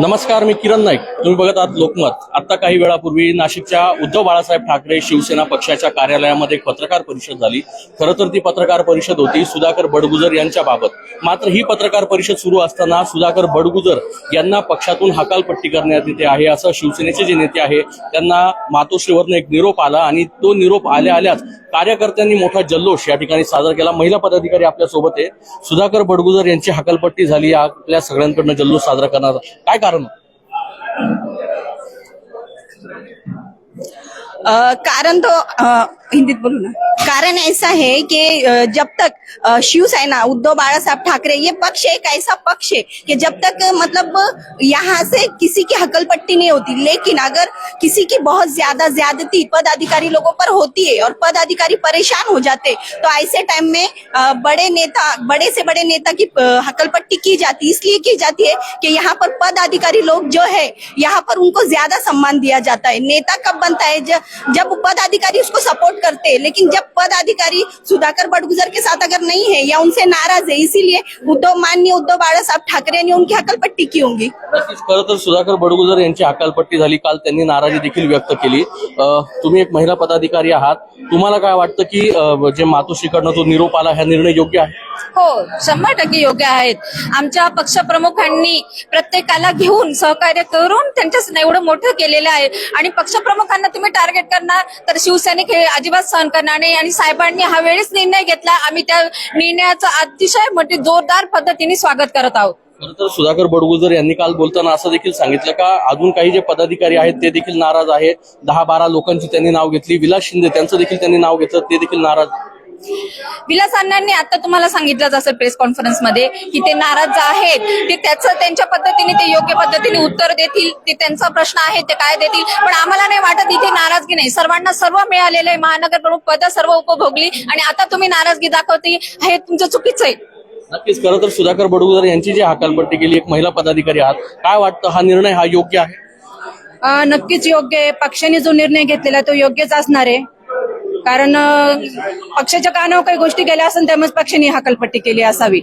नमस्कार मी किरण नाईक. तुम्ही बघत आहात लोकमत. आता काही वेळापूर्वी नाशिकच्या उद्धव बाळासाहेब ठाकरे शिवसेना पक्षाच्या कार्यालयामध्ये एक पत्रकार परिषद झाली. खरं तर ती पत्रकार परिषद होती सुधाकर बडगुजर यांच्या बाबत मात्र ही पत्रकार परिषद सुरू असताना सुधाकर बडगुजर यांना पक्षातून हकालपट्टी करण्यात येते आहे असं शिवसेनेचे जे नेते आहे त्यांना मातोश्रीवरनं एक निरोप आला आणि तो निरोप आल्या आल्याच कार्यकर्त्यांनी मोठा जल्लोष या ठिकाणी साजरा केला. महिला पदाधिकारी आपल्यासोबत आहे सुधाकर बडगुजर यांची हकालपट्टी झाली. आपल्या सगळ्यांकडनं जल्लोष साजरा करणार काय कारण? कारण तो हिंदीत बोलू ना. कारण ऐसा है कि जब तक शिवसेना, उद्धव बाला साहब ठाकरे, ये पक्ष एक ऐसा पक्ष है कि जब तक मतलब यहाँ से किसी की हकल पट्टी नहीं होती, लेकिन अगर किसी की बहुत ज़्यादा ज्यादती पदाधिकारी लोगों पर होती है और पदाधिकारी परेशान हो जाते तो ऐसे टाइम में बड़े नेता, बड़े से बड़े नेता की हकल पट्टी की जाती, इसलिए की जाती है कि यहाँ पर पदाधिकारी लोग जो है, यहाँ पर उनको ज़्यादा सम्मान दिया जाता है। नेता कब बनता है? जब पदाधिकारी उसको सपोर्ट करते हैं लेकिन जब पदाधिकारी सुधाकर बड़गुजर के साथ अगर नहीं है या उनसे नाराज है इसीलिए उद्धव माननीय उद्धव बाला साहब ठाकरे ने उनकी हकल पट्टी की होंगी. खरं तर सुधाकर बडगुजर यांची हकालपट्टी झाली काल त्यांनी नाराजी देखील व्यक्त केली. तुम्ही एक महिला पदाधिकारी आहात. तुम्हाला काय वाटतं की जे मातोश्रीकडनं जो निरोप आला हा निर्णय योग्य आहे? हो शंभर टक्के योग्य आहेत. आमच्या पक्षप्रमुखांनी प्रत्येकाला घेऊन सहकार्य करून त्यांच्या एवढं मोठं केलेलं आहे. आणि पक्षप्रमुखांना तुम्ही टार्गेट करणार तर शिवसैनिक हे अजिबात सहन करणार नाही. आणि साहेबांनी हा वेळेस निर्णय घेतला. आम्ही त्या निर्णयाचं अतिशय मोठी जोरदार पद्धतीने स्वागत करत आहोत. खर तर सुधाकर बडगुजर यांनी काल बोलताना असं देखील सांगितलं का अजून काही जे पदाधिकारी आहेत ते देखील नाराज आहेत. दहा बारा लोकांची त्यांनी नाव घेतली. विलास शिंदे त्यांचं देखील त्यांनी नाव घेतलं. ते देखील नाराज विलास अण्णांनी आता तुम्हाला सांगितलंच असेल प्रेस कॉन्फरन्समध्ये की ते नाराज आहेत. ते त्याचं त्यांच्या पद्धतीने ते योग्य पद्धतीने उत्तर देतील. ते त्यांचा प्रश्न आहे ते काय देतील. पण आम्हाला नाही वाटत इथे नाराजगी नाही. सर्वांना सर्व मिळालेलं आहे. महानगर प्रमुख पद सर्व उपभोगली. आणि आता तुम्ही नाराजगी दाखवते. हे तुमचं चुकीचं आहे. नक्कीच. खरं तर सुधाकर बडगुजर यांची जी हकालपट्टी केली एक महिला पदाधिकारी आहात. काय वाटतं? हा निर्णय हा योग्य आहे? नक्कीच योग्य आहे. पक्षाने जो निर्णय घेतलेला आहे तो योग्यच असणार आहे. कारण पक्षाच्या कानावर काही गोष्टी गेल्या असेल त्यामुळे पक्षाने ही हकालपट्टी केली असावी.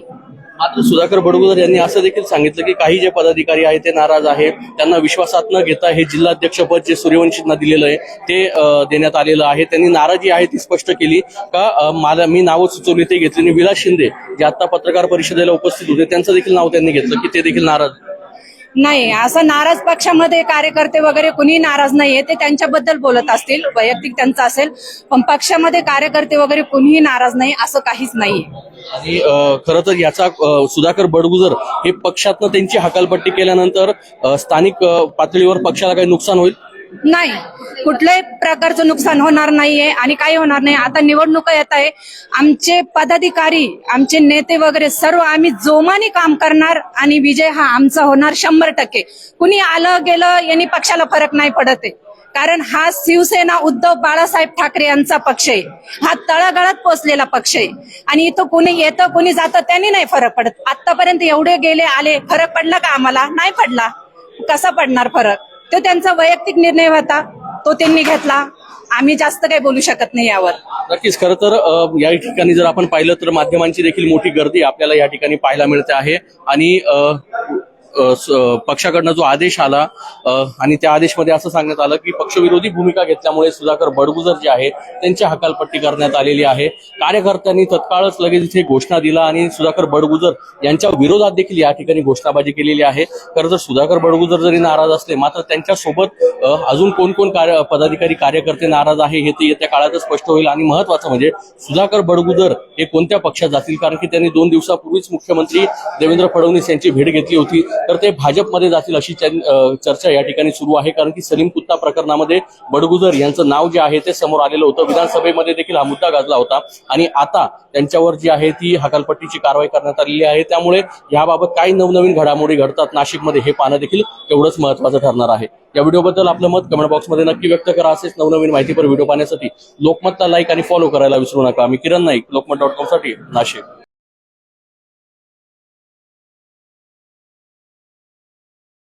मात्र सुधाकर बडगुजर यांनी असं देखील सांगितलं की काही जे पदाधिकारी आहेत ते नाराज आहेत. त्यांना विश्वासात न घेता हे जिल्हाध्यक्षपद जे सूर्यवंशींना दिलेलं आहे ते देण्यात आलेलं आहे. त्यांनी नाराजी आहे ती स्पष्ट केली का मला मी नावं सुचवली ते घेतली. आणि विलास शिंदे जे आता पत्रकार परिषदेला उपस्थित होते त्यांचं देखील नाव त्यांनी घेतलं की ते देखील नाराज. नाही असं नाराज पक्षामध्ये कार्यकर्ते वगैरे कुणी नाराज नाहीये ते त्यांच्याबद्दल बोलत असतील वैयक्तिक त्यांचं असेल पण पक्षामध्ये कार्यकर्ते वगैरे कुणीही नाराज नाही असं काहीच नाही आणि खरं तर याचा सुधाकर बडगुजर हे पक्षातनं त्यांची हकालपट्टी केल्यानंतर स्थानिक पातळीवर पक्षाला काही नुकसान होईल? नाही. कुठल्याही प्रकारचं नुकसान होणार नाहीये आणि काही होणार नाही. आता निवडणुका येत आहे. आमचे पदाधिकारी आमचे नेते वगैरे सर्व आम्ही जोमाने काम करणार आणि विजय हा आमचा होणार शंभर टक्के. कुणी आलं गेलं यांनी पक्षाला फरक नाही पडत आहे. कारण हा शिवसेना उद्धव बाळासाहेब ठाकरे यांचा पक्ष आहे. हा तळागाळात पोचलेला पक्ष आहे. आणि इथं कुणी येतं कुणी जातं त्यांनी नाही फरक पडत. आतापर्यंत एवढे गेले आले फरक पडला का आम्हाला? नाही पडला. कसा पडणार फरक? तो त्यांचा वैयक्तिक निर्णय होता तो त्यांनी घेतला. आम्ही जास्त काही बोलू शकत नाही यावर. नक्कीच खरं तर या ठिकाणी जर आपण पाहिलं तर माध्यमांची देखील मोठी गर्दी आपल्याला या ठिकाणी पाहायला मिळते आहे. आणि अ, पक्षाकडनं जो आदेश आला आणि त्या आदेशमध्ये असं सांगण्यात आलं की पक्षविरोधी भूमिका घेतल्यामुळे सुधाकर बडगुजर जे आहे त्यांची हकालपट्टी करण्यात आलेली आहे. कार्यकर्त्यांनी तत्काळच लगेच इथे घोषणा दिला आणि सुधाकर बडगुजर यांच्या विरोधात देखील या ठिकाणी घोषणाबाजी केलेली आहे. खरं तर सुधाकर बडगुजर जरी नाराज असले मात्र त्यांच्यासोबत अजून कोण कोण कार्य पदाधिकारी कार्यकर्ते नाराज आहे हे ते येत्या काळातच स्पष्ट होईल. आणि महत्वाचं म्हणजे सुधाकर बडगुजर हे कोणत्या पक्षात जातील? कारण की त्यांनी दोन दिवसापूर्वीच मुख्यमंत्री देवेंद्र फडणवीस यांची भेट घेतली होती. तर ते भाजपमध्ये जातील अशी चर्चा या ठिकाणी सुरू आहे. कारण की सलीम कुत्ता प्रकरणामध्ये बडगुजर यांचं नाव जे आहे ते समोर आलेलं होतं. विधानसभेमध्ये देखील हा मुद्दा गाजला होता. आणि आता त्यांच्यावर जी आहे ती हकालपट्टीची कारवाई करण्यात आलेली आहे. त्यामुळे याबाबत काही नवनवीन घडामोडी घडतात नाशिकमध्ये. हे पाहणं देखील एवढंच महत्वाचं ठरणार आहे. या व्हिडिओबद्दल आपलं मत कमेंट बॉक्समध्ये नक्की व्यक्त करा. असेच नवनवीन माहितीपर व्हिडिओ पाहण्यासाठी लोकमतला लाईक आणि फॉलो करायला विसरू नका. मी किरण नाईक लोकमत डॉट कॉमसाठी नाशिक.